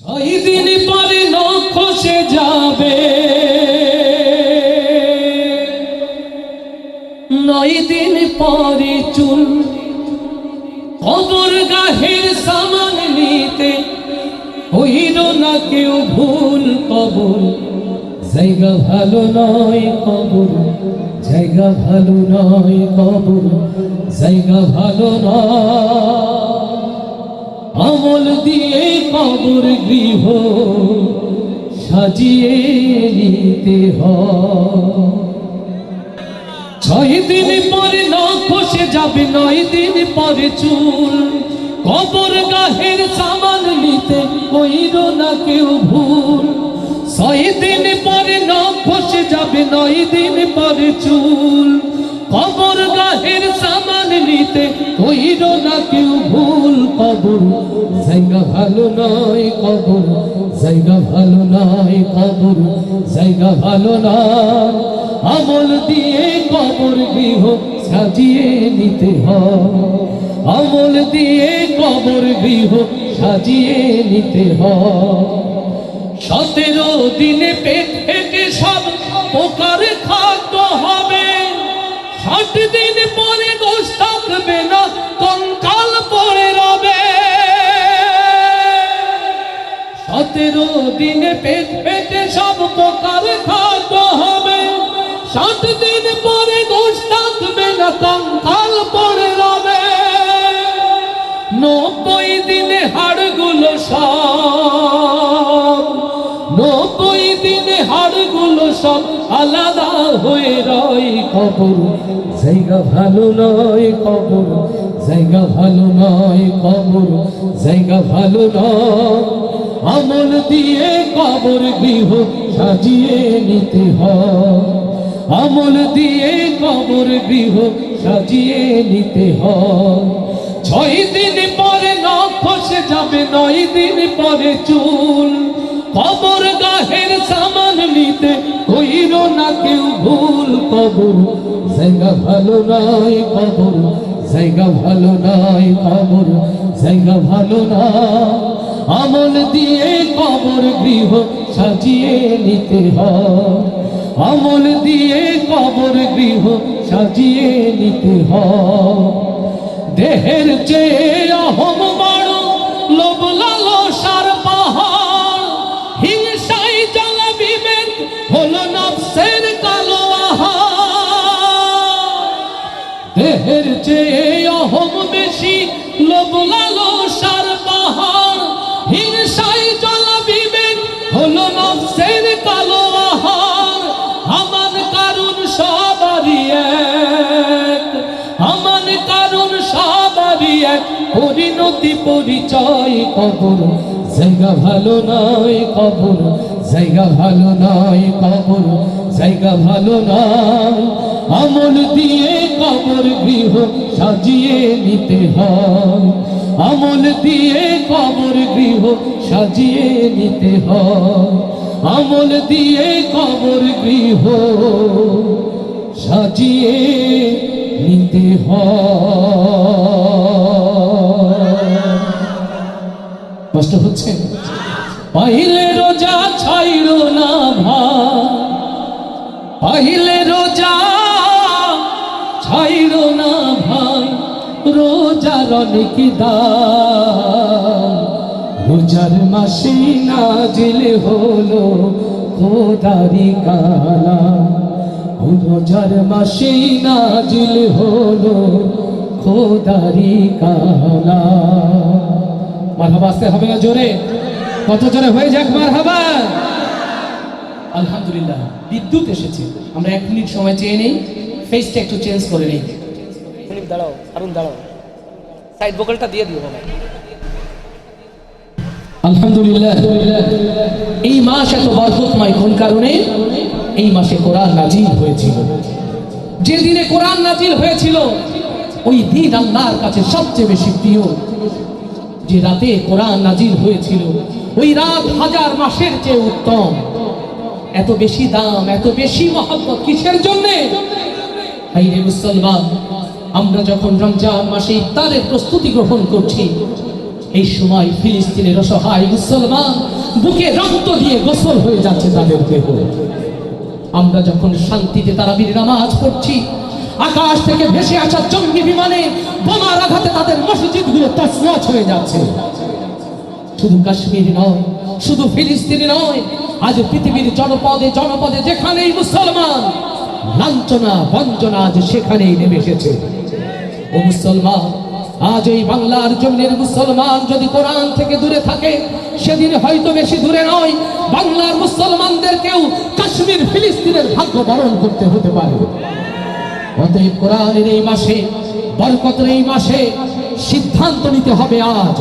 ছয় দিন পরে যাবে। নয় দিন পরে চুল কবর সামান নিতে হইল না কেউ ভুল কবর জায়গা ভালো নয় কবর জায়গা ভালো নয় কবর জায়গা ভালো নয়। আমল দিয়ে কবর গৃহ সাজিয়ে নিতে ছয় দিন পরে না খসে যাবে, নয় দিন পরে চুল। কবর গাহের সামান নিতে কইর না কেউ ভুল। ছয় দিন পরে না খসে যাবে, নয় দিন পরে চুল। কবর গাহের সামান নিতে কইর না কেউ ভুল কবর জায়গা ভালো নয় কবর জায়গা ভালো নয় কবর জায়গা ভালো নয়। আমল দিয়ে কবর গৃহ সাজিয়ে নিতে হয়। আমল দিয়ে কবর গৃহ সাজিয়ে নিতে হয়। সতেরো দিনে পেট থেকে সব পোকার খাদ্য হবে। ষাট দিন পরে গোস থাকবে না, কঙ্কাল পড়ে রবে। সতেরো দিনে পেট পেটে সব পোকার খাদ্য হবে। ষাট দিন পরে গোস থাকবে না, কঙ্কাল পড়ে রবে। নব্বই দিনে হাড়গুলো সব, নব্বই দিনে হাড়গুলো সব আলাদা হয়ে রয় কবর জায়গা ভালো নয় কবর জায়গা ভালো নয় কবর জায়গা ভালো নয়। আমল দিয়ে কবর গৃহ সাজিয়ে নিতে হয়। আমল দিয়ে কবর গৃহ সাজিয়ে নিতে হয়। ছয় দিন পরে নখ খসে যাবে, নয় দিন পরে চুল। কবর গাহের সামান নিতে কইর না কেউ ভুল কবর জায়গা ভালো নয় কবর জায়গা ভালো নয় কবর জায়গা ভালো না আমল দিয়ে কবর গৃহ সাজিয়ে নিতে হয়। আমল দিয়ে কবর গৃহ সাজিয়ে নিতে হয়। দেহের চেয়ে অহম পরিণতি পরিচয় কবর। জায়গা ভালো নয় কবর, জায়গা ভালো নয় কবর, জায়গা ভালো নয়। আমল দিয়ে কবর গৃহ সাজিয়ে নিতে হয়। আমল দিয়ে কবর গৃহ সাজিয়ে নিতে হয়। আমল দিয়ে কবর গৃহ সাজিয়ে নিতে হয়। কষ্ট হচ্ছে? পাইলে রোজা ছাইড় না ভাই পাইলে রোজা ছাইড় না ভাই রোজার অনেক রোজার মাসে নাজিল হলো খোদারি কালা। রোজার মাসে হলো খোদারি কালা। মারহাবা আসতে হবে না জোরে। কত জোরে হয়ে যাক মারহাবা। আলহামদুলিল্লাহ বিদ্যুৎ এসেছে। আমরা এক মিনিট সময় চেয়ে নেই ফেসটা একটু চেঞ্জ করে নেই। দাঁড়াও দাঁড়াও। সাইড দিয়ে দিও আলহামদুলিল্লাহ। এই মাস এত বরকতময় কোন কারণে? এই মাসে কোরআন নাজিল হয়েছিল। যে দিনে কোরআন নাজিল হয়েছিল ওই দিন আল্লাহর কাছে সবচেয়ে বেশি প্রিয়। যে রাতে কোরআন নাজিল হয়েছিল, ওই রাত হাজার মাসের চেয়ে উত্তম। এত বেশি দাম, এত বেশি মহব্বত কিসের জন্যে? মুসলমান, আমরা যখন রমজান মাসে ইফতারের প্রস্তুতি গ্রহণ করছি, এই সময় ফিলিস্তিনের অসহায় মুসলমান বুকে রক্ত দিয়ে গোসল হয়ে যাচ্ছে তাদের দেহ। আমরা যখন শান্তিতে তারাবির নামাজ পড়ছি আকাশ থেকে ভেসে আসা জঙ্গি বিমানে বোমার আঘাতে তাদের মসজিদগুলো তছনছ হয়ে যাচ্ছে। শুধু কাশ্মীর নয়, শুধু ফিলিস্তিনি নয়, আজ পৃথিবীর জনপদে জনপদে যেখানেই মুসলমান, লাঞ্ছনা, বঞ্চনা আজ সেখানেই নেমে এসেছে। ও মুসলমান, আজ এই বাংলার জমিনের মুসলমান যদি কোরআন থেকে দূরে থাকে, সেদিন হয়তো বেশি দূরে নয়, বাংলার মুসলমানদেরকেও কাশ্মীর ফিলিস্তিনের ভাগ্য বরণ করতে হতে পারে। অতএব কোরআনের এই মাসে বরকতের এই মাসে সিদ্ধান্ত নিতে হবে আজ।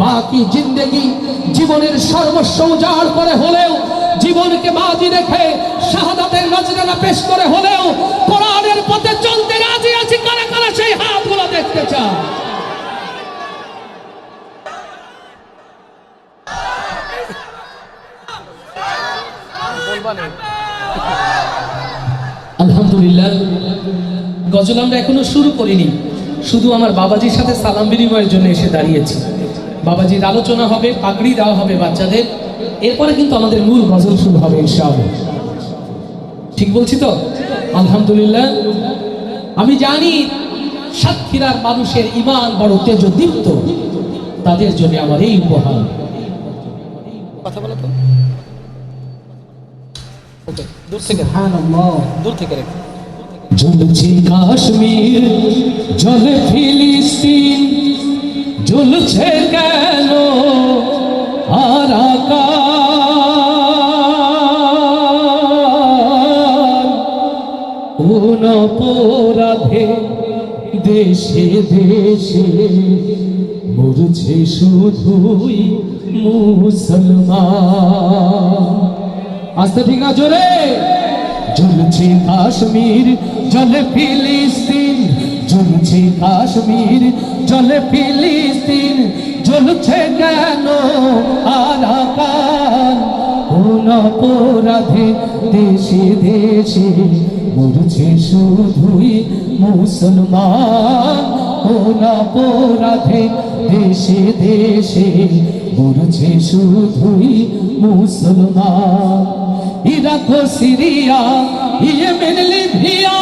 বাকি জিন্দেগি জীবনের সর্বস্ব উজাড় করে হলেও জীবনকে বাজি রেখে শাহাদাতের নজরানা পেশ করে হলেও কোরআনের পথে চলতে রাজি আছি কারা কারা সেই হাতগুলো দেখতে চায়? আলহামদুলিল্লাহ গজল আমরা এখনও শুরু করিনি। শুধু আমার বাবাজির সাথে সালাম বিনিময়ের জন্য এসে দাঁড়িয়েছি। বাবাজির আলোচনা হবে পাগড়ি দেওয়া হবে বাচ্চাদের। এরপরে কিন্তু আমাদের মূল গজল শুরু হবে ইনশাআল্লাহ। ঠিক বলছি তো? আলহামদুলিল্লাহ। আমি জানি সাতক্ষীরার মানুষের ইমান বড় তেজদীপ্ত তাদের জন্য আমার এই উপহার। কথা বলো তো? ওকে দূর থেকে। দূর থেকে রেখো। জ্বলছে কাশ্মীর, জলে ফিলিস্তিন, জ্বলছে কেন আর কোন অপরাধে দেশে দেশে মরছে শুধুই মুসলমান। আস্তে ঠিক আছে রে জ্বলছে কাশ্মীর জলে ফিলিস্তিন, জ্বলছে কাশ্মীর। জলে ফিলিস্তিন, জ্বলছে কেন আরাকান কোন অপরাধে দেশে দেশে মরছে শুধুই মুসলমান। কোন অপরাধে দেশে দেশে মরছে শুধুই মুসলমান। ইরাক ও সিরিয়া ইয়েমেন লিবিয়া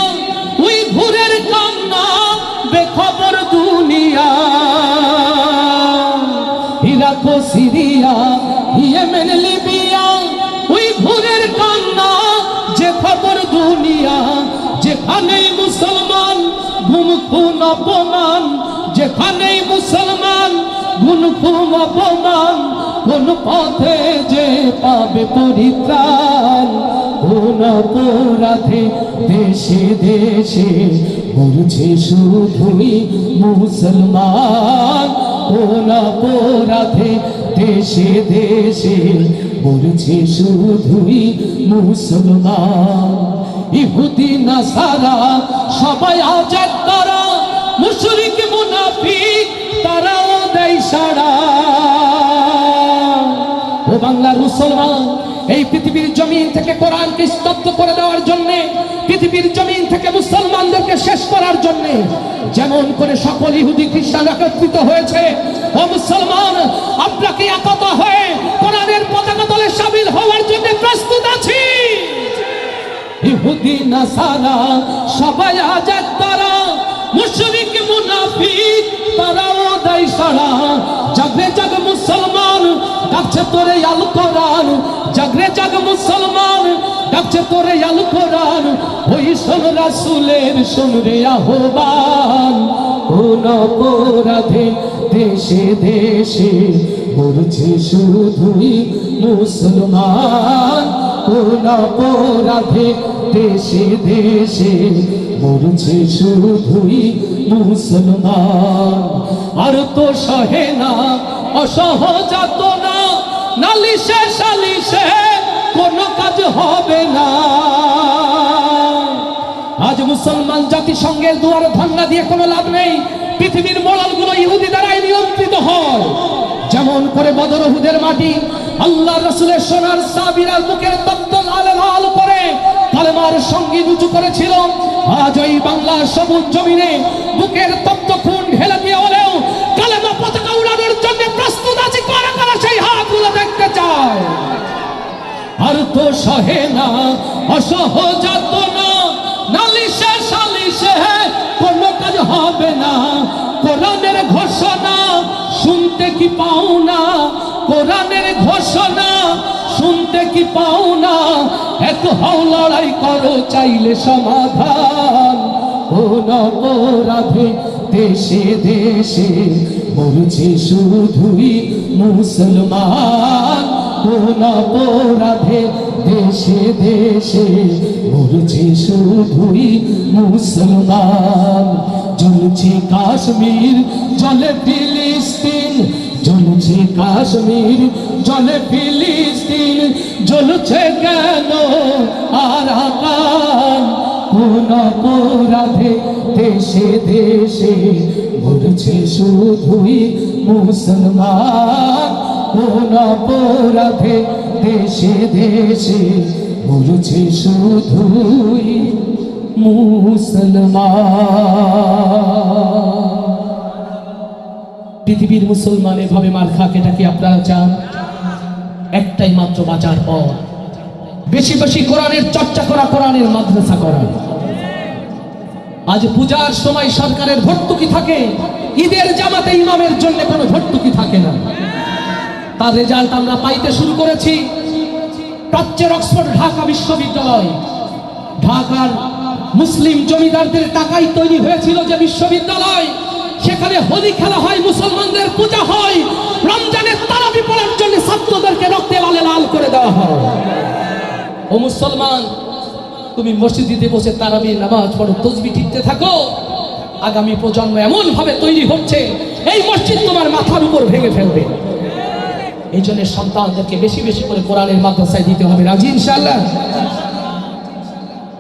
ওই ঘুরের কান্না, বেখবর দুনিয়া। ইরাক ও সিরিয়া ইয়েমেন লিবিয়া ওই ঘুরের কান্না, যে খবর দুনিয়া। যেখানেই মুসলমান গুম, খুন, অপমান। যেখানেই মুসলমান গুণ খুন, অপমান। কোন পথে যে পাবে পরিত্রাণ। অপরাধে দেশে দেশে মরছে শুধুই মুসলমান। কোন অপরাধে দেশে দেশে মরছে শুধুই মুসলমান। ইহুদি, নাসারা সবাই আজাদ তারা, মুশরিক, মুনাফিক তারাও দেয় সারা ও বাংলার মুসলমান এই পৃথিবীর জমিন থেকে কোরআনকে স্তব্ধ করে দেওয়ার জন্য, পৃথিবীর জমিন থেকে মুসলমানদেরকে শেষ করার জন্য যেমন করে সকল ইহুদি খ্রিস্টান একত্রিত হয়েছে, ও মুসলমান আপনাকে একত হয়ে কোরআনের পতাকা তলে সামিল হওয়ার জন্য প্রস্তুত আছি? ইহুদি, নাসারা, সবাই আজাদ তারা, মুশরিক, মুনাফিক, তারাও দেয় সারা। মুসলমান, ডাকছে তোরে আল কোরআন জাগরে জাগ মুসলমান, ডাকছে তোরে আল কোরআন। ওই শোন রাসূলের শোন রে আহ্বান। কোন অপরাধে দেশে দেশে মরছে শুধুই মুসলমান। কোন অপরাধে দেশে দেশে মরছে শুধুই মুসলমান। আর তো সহে না, অসহজাত না নালিশে সালিশে কোনো কাজ হবে না। আজ মুসলমান জাতিসংঘের দুয়ারে ভাঙ্গা দিয়ে কোনো লাভ নেই। পৃথিবীর মোড়ালগুলো ইহুদি দ্বারাই নিয়ন্ত্রিত হয়। যেমন করে বদরহুদের মাটি আল্লাহ রসুলের সোনার সাবিরার বুকের তত্ত্ব লাল লাল করে কালেমার সঙ্গী উঁচু করেছিল। আজ ওই বাংলার সবুজ জমিনে বুকের তত্ত্ব খুন ঢেলে আর তো সহে না, অসহজাত না, নালিশে সালিশে কোনো কাজ হবে না। কোরআনের ঘোষণা শুনতে কি পাও না? কোরআনের ঘোষণা শুনতে কি পাও না? এত হাও লড়াই করো, চাইলে সমাধান। কোন অপরাধে দেশে দেশে। মরছে শুধুই মুসলমান। কোন অপরাধে দেশে দেশে মরছে শুধুই মুসলমান। জ্বলছে কাশ্মীর জলে ফিলিস্তিন। জ্বলছে কাশ্মীর জলে ফিলিস্তিন। জ্বলছে কেন আর কোন অপরাধে দেশে দেশে মরছে শুধুই মুসলমান। কোন অপরাধে দেশে দেশে মরছে শুধুই মুসলমান। পৃথিবীর মুসলমান এভাবে মার খাক এটা কি আপনারা চান? একটাই মাত্র বাঁচার পর বেশি বেশি কোরআনের চর্চা করা, কোরআনের মাদ্রাসা করা। আজ পূজার সময় সরকারের ভর্তুকি থাকে। ঈদের জামাতে ইমামের জন্য কোনো ভর্তুকি থাকে না। তার রেজাল্ট আমরা পাইতে শুরু করেছি। প্রাচ্যের অক্সফোর্ড ঢাকা বিশ্ববিদ্যালয়। ঢাকার মুসলিম জমিদারদের টাকায় তৈরি হয়েছিল যে বিশ্ববিদ্যালয়। সেখানে হোলি খেলা হয়, মুসলমানদের পূজা হয়। রমজানের তারাবি পড়ার জন্য ছাত্রদেরকে রক্তে লালে লাল করে দেওয়া হয়। ও মুসলমান তুমি মসজিদে বসে তারাবি নামাজ পড়ো, তসবি টিপতে থাকো। আগামী প্রজন্ম এমন ভাবে তৈরি হচ্ছে, এই মসজিদ তোমার মাথার উপর ভেঙে ফেলবে। এই জন্য সন্তানদেরকে বেশি বেশি করে কোরআনের মাদ্রাসায় দিতে হবে। রাজি ইনশাআল্লাহ?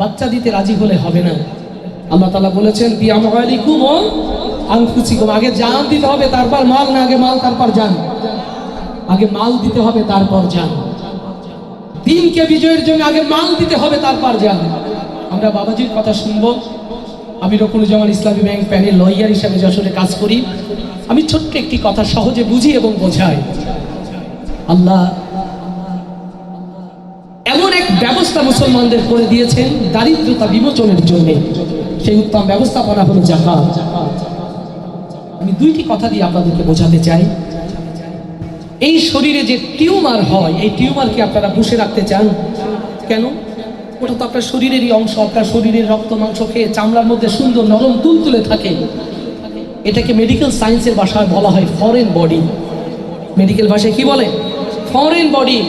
বাচ্চা দিতে রাজি হলে হবে না। আল্লাহ তালা বলেছেন বিয়ামালিকুম ও আংকুচিকুম আগে জান দিতে হবে, তারপর মাল না, আগে মাল, তারপর জান। আগে মাল দিতে হবে, তারপর জান। দিনকে বিজয়ের জন্য আগে মাল দিতে হবে, তারপর যান আমরা বাবাজির কথা শুনব। আমি রকুনুজ্জামান ইসলামী ব্যাংক প্যানের লয়ার হিসাবে যশোরে কাজ করি, আমি ছোট্ট একটি কথা সহজে বুঝি এবং বোঝাই। আল্লাহ এমন এক ব্যবস্থা মুসলমানদের করে দিয়েছেন দারিদ্রতা বিমোচনের জন্য। সেই উত্তম ব্যবস্থাপনা হলো জাকাত। আমি দুইটি কথা দিয়ে আপনাদেরকে বোঝাতে চাই। এই শরীরে যে টিউমার হয়, এই টিউমারকে আপনারা পুষে রাখতে চান? কেন? ওটা তো আপনার শরীরেরই অংশ, আপনার শরীরের রক্ত, মাংস খেয়ে চামড়ার মধ্যে সুন্দর নরম তুল তুলে থাকে। এটাকে মেডিকেল সায়েন্সের ভাষায় বলা হয় ফরেন বডি মেডিকেল ভাষায় কি বলে? ফরেন বডি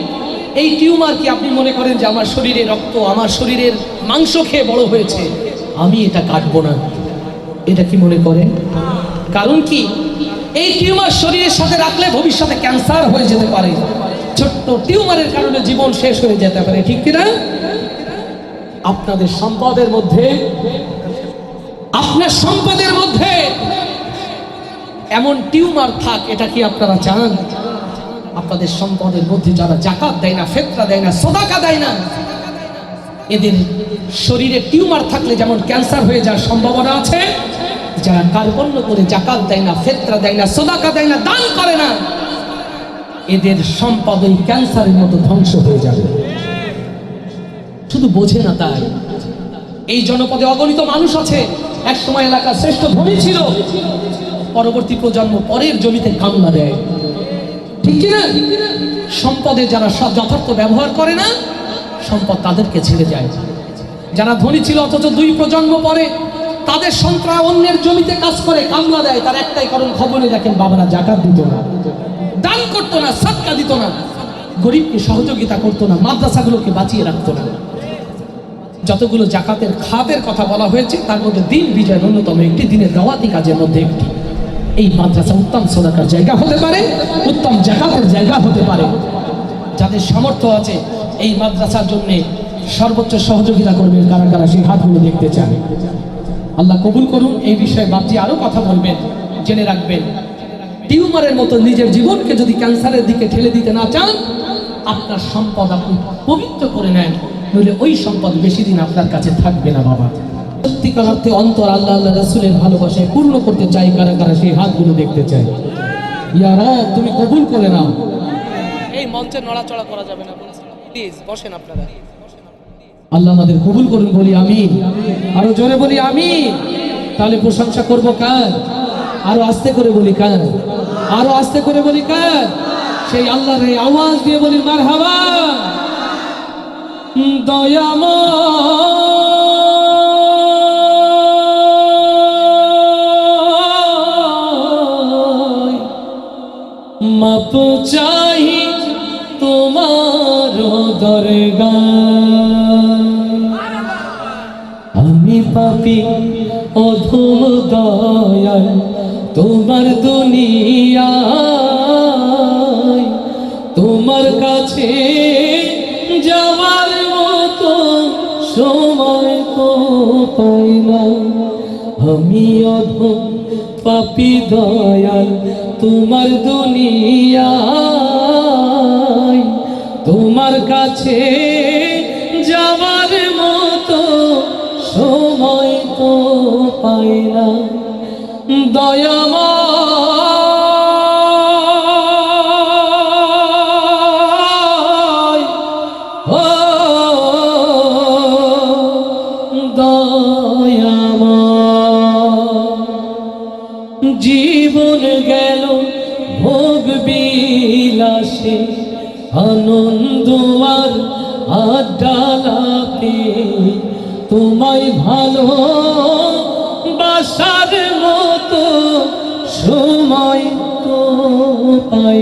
এই টিউমার কি আপনি মনে করেন যে আমার শরীরে রক্ত, আমার শরীরের মাংস খেয়ে বড় হয়েছে? আমি এটা কাটবো না। এটা কি মনে করেন? কারণ কি? এই টিউমার শরীরের সাথে রাখলে ভবিষ্যতে ক্যান্সার হয়ে যেতে পারে। ছোট্ট টিউমারের কারণে জীবন শেষ হয়ে যেতে পারে, ঠিক কিনা? আপনাদের সম্পদের মধ্যে, আপনার সম্পদের মধ্যে এমন টিউমার থাক, এটা কি আপনারা চান? আপনাদের সম্পদের মধ্যে যারা জাকাত দেয় না, ফেতরা দেয় না, সদাকা দেয় না, এদের শরীরে টিউমার থাকলে যেমন ক্যান্সার হয়ে যাওয়ার সম্ভাবনা আছে যারা কার্পণ্য করে জাকাত দেয় না, ফেতরা দেয় না, সদাকা দেয় না, দান করে না, এদের সম্পদ ওই ক্যান্সারের মতো ধ্বংস হয়ে যাবে। শুধু বোঝে না তাই। এই জনপদে অগণিত মানুষ আছে। এক সময় এলাকার শ্রেষ্ঠ ধনী ছিল। পরবর্তী প্রজন্ম পরের জমিতে কামলা দেয়। ঠিক কিনা সম্পদে যারা সব যথার্থ ব্যবহার করে না, সম্পদ তাদেরকে ছেড়ে যায়। যারা ধনী ছিল অথচ দুই প্রজন্ম পরে তাদের সন্ত্রাস অন্যের জমিতে কাজ করে, কামলা দেয়, তার একটাই কারণ, খবরে দেখেন বাবারা, জাকাত দিত না। দান করতো না সাতকা দিত না। গরিবকে সহযোগিতা করতো না, মাদ্রাসাগুলোকে বাঁচিয়ে রাখতো না। যতগুলো জাকাতের খাতের কথা বলা হয়েছে, তার মধ্যে দিন বিজয় অন্যতম একটি, দিনের দাওয়াতি কাজের মধ্যে একটি। এই মাদ্রাসা উত্তম সদাকার জায়গা হতে পারে, উত্তম জাকাতের জায়গা হতে পারে। যাদের সামর্থ্য আছে, এই মাদ্রাসার জন্য সর্বোচ্চ সহযোগিতা করবেন কারা কারা, সেই হাতগুলো দেখতে চান আল্লাহ কবুল করুন, এই বিষয়ে বাপজি আরও কথা বলবেন, জেনে রাখবেন। টিউমারের মতো নিজের জীবনকে যদি ক্যান্সারের দিকে ঠেলে দিতে না চান, আপনার সম্পদ আপনি পবিত্র করে নেন, নইলে ওই সম্পদ বেশি দিন আপনার কাছে থাকবে না, বাবা। সত্যিকার অর্থে অন্তর আল্লাহ আল্লাহ রাসুলের ভালোবাসায় পূর্ণ করতে চাই কারা কারা সেই হাতগুলো দেখতে চাই ইয়ারা তুমি কবুল করে নাও। এই মঞ্চে নড়াচড়া করা যাবে না প্লিজ, বসেন আপনারা। আল্লাহ আমাদের কবুল করুন, বলি আমি আরও জোরে বলি আমি তাহলে প্রশংসা করব কার? আরও আস্তে করে বলি কার? আরও আস্তে করে বলি কার? সেই আল্লাহর এই আওয়াজ দিয়ে বলি মার হাওয়া দয়াময় আমি অধম পাপি দয়াল, তোমার দুনিয়ায়। তোমার কাছে যাওয়ার মতো সময় তো পাই না। দয়াময় পাই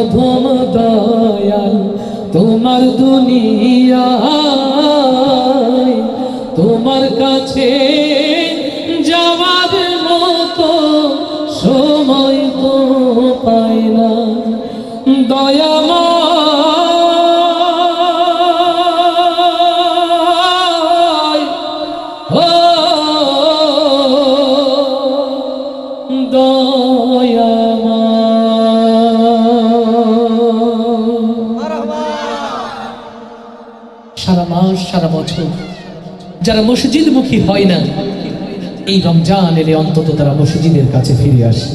অধম দয়াল তোমার দুনিয়া তোমার কাছে সারা মাস, সারা বছর যারা মসজিদ মুখী হয় না, এই রমজান এলে অন্তত তারা মসজিদের কাছে ফিরে আসে।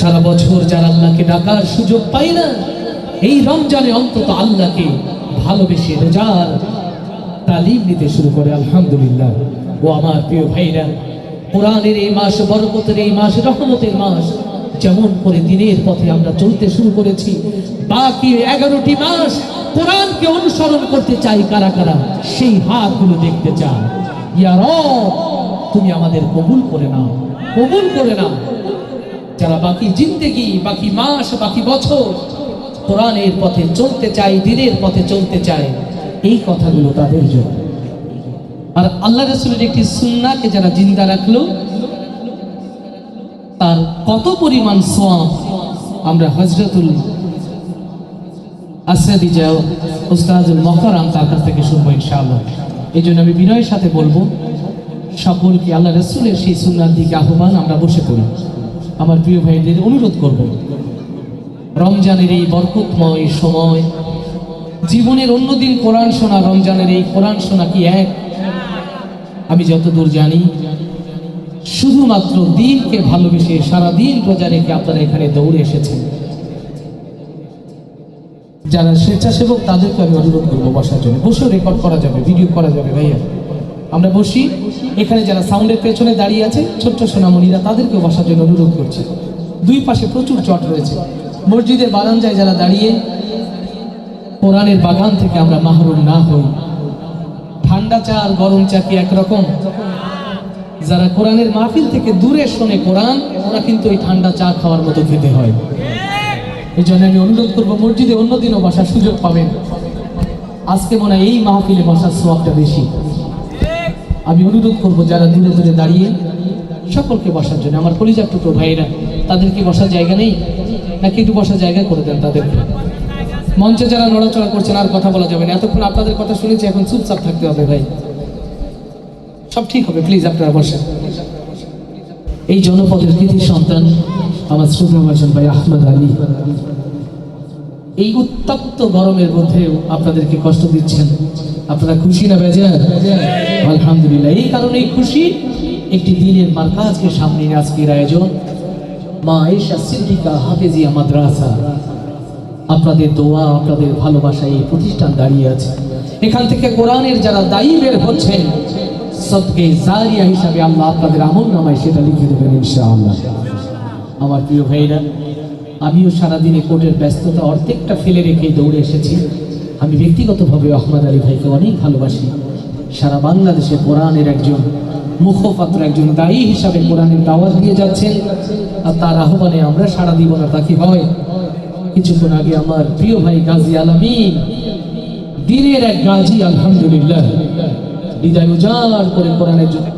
সারা বছর যারা আল্লাহকে ডাকার সুযোগ পায় না, এই রমজানে অন্তত আল্লাহকে ভালোবেসে রোজার তালিম নিতে শুরু করে, আলহামদুলিল্লাহ। ও আমার প্রিয় ভাইরা, কোরআনের এই মাস, বরকতের এই মাস, রহমতের মাস, যেমন করে দিনের পথে আমরা চলতে শুরু করেছি, বাকি এগারোটি মাস কোরআনকে অনুসরণ করতে চাই কারা কারা? সেই হাতগুলো দেখতে চাই। ইয়া রব, তুমি আমাদের কবুল করে নাও। কবুল করে নাও। যারা বাকি জিন্দেগি, বাকি মাস, বাকি বছর কোরআনের পথে চলতে চায়, দিনের পথে চলতে চায়, এই কথাগুলো তাদের জন্য। আর আল্লাহ রসুলের একটি সুন্নাকে যারা জিন্দা রাখল, তার কত পরিমাণ সোয়াব আমরা হজরতুল আসরাদি যাও উস্তাজুল মকরাম তার কাছ থেকে শুনব ইনশাআল্লাহ। এই জন্য আমি বিনয়ের সাথে বলব, সকলকে আল্লাহ রসুলের সেই সুন্নার দিকে আহ্বান আমরা বসে পড়ি। আমার প্রিয় ভাইদের অনুরোধ করব, রমজানের এই বরকতময় সময়, জীবনের অন্যদিন কোরআন শোনা, রমজানের এই কোরআন শোনা কি এক? আমি যতদূর জানি, শুধুমাত্র দিনকে ভালোবেসে সারা দিন রোজা রেখে আপনারা এখানে দৌড়ে এসেছেন। যারা স্বেচ্ছাসেবক, তাদেরকে আমি অনুরোধ করব বসার জন্য। বসেও রেকর্ড করা যাবে ভিডিও করা যাবে ভাইয়া। আমরা বসি। এখানে যারা সাউন্ডের পেছনে দাঁড়িয়ে আছে, ছোট্ট সোনামণিরা, তাদেরকেও বসার জন্য অনুরোধ করছি। দুই পাশে প্রচুর চট রয়েছে। মসজিদের বারান্দায় যারা দাঁড়িয়ে, কোরআনের বাগান থেকে আমরা মাহরুম না হই। ঠান্ডা চা আর গরম চা কি একরকম। যারা কোরআনের মাহফিল থেকে দূরে শোনে কোরআন, ওরা কিন্তু এই ঠান্ডা চা খাওয়ার মতো খেতে হয়। এই জন্য আমি অনুরোধ করব, মসজিদে অন্যদিনও বসার সুযোগ পাবেন। আজকে মনে হয় এই মাহফিলে বসার সোয়াবটা বেশি। আমি অনুরোধ করব, যারা দূরে দূরে দাঁড়িয়ে সকলকে বসার জন্য, আমার কলিজার টুকরো ভাইয়েরা তাদের কি বসার জায়গা নেই? নাকি একটু বসার জায়গা করে দেন তাদেরকে মঞ্চে যারা নড়াচড়া করছেন, আর কথা বলা যাবে না। এতক্ষণ আপনাদের কথা শুনেছি, এখন চুপচাপ থাকতে হবে ভাই। সব ঠিক হবে প্লিজ আপনারা বসেন। এই জনপদের কৃতি সন্তান আমার শ্রদ্ধা ভাষণ ভাই আহমদ আলী। এই উত্তপ্ত গরমের মধ্যেও আপনাদেরকে কষ্ট দিচ্ছেন। আপনারা খুশি না বেজার? আলহামদুলিল্লাহ। এই কারণেই খুশি একটি দিনের মার্কাজকে সামনে আজকের আয়োজন। মা আয়েশা সিদ্দিকা হাফেজিয়া মাদ্রাসা। আপনাদের দোয়া, আপনাদের ভালোবাসায় এই প্রতিষ্ঠান দাঁড়িয়ে আছে। এখান থেকে কোরআনের যারা দায়ী বের হচ্ছেন সবকে জারিয়া হিসাবে আল্লাহ আপনাদের আমল নামায় সেটা লিখে দেবেন ইনশাআল্লাহ। আমার প্রিয় ভাইরা আমিও সারাদিনে কোর্টের ব্যস্ততা অর্ধেকটা ফেলে রেখে দৌড়ে এসেছি। আমি ব্যক্তিগতভাবে আহমদ আলী ভাইকে অনেক ভালোবাসি। সারা বাংলাদেশে কোরআনের একজন মুখপাত্র, একজন দায়ী হিসাবে কোরআনের দাওয়াত দিয়ে যাচ্ছেন আর তার আহ্বানে আমরা সারা দিব না তা কি হয়। কিছুক্ষণ আগে আমার প্রিয় ভাই গাজী আলামিন, দিনের এক গাজী, আলহামদুলিল্লাহ হৃদয় উজাড় করে কোরআনের জন্য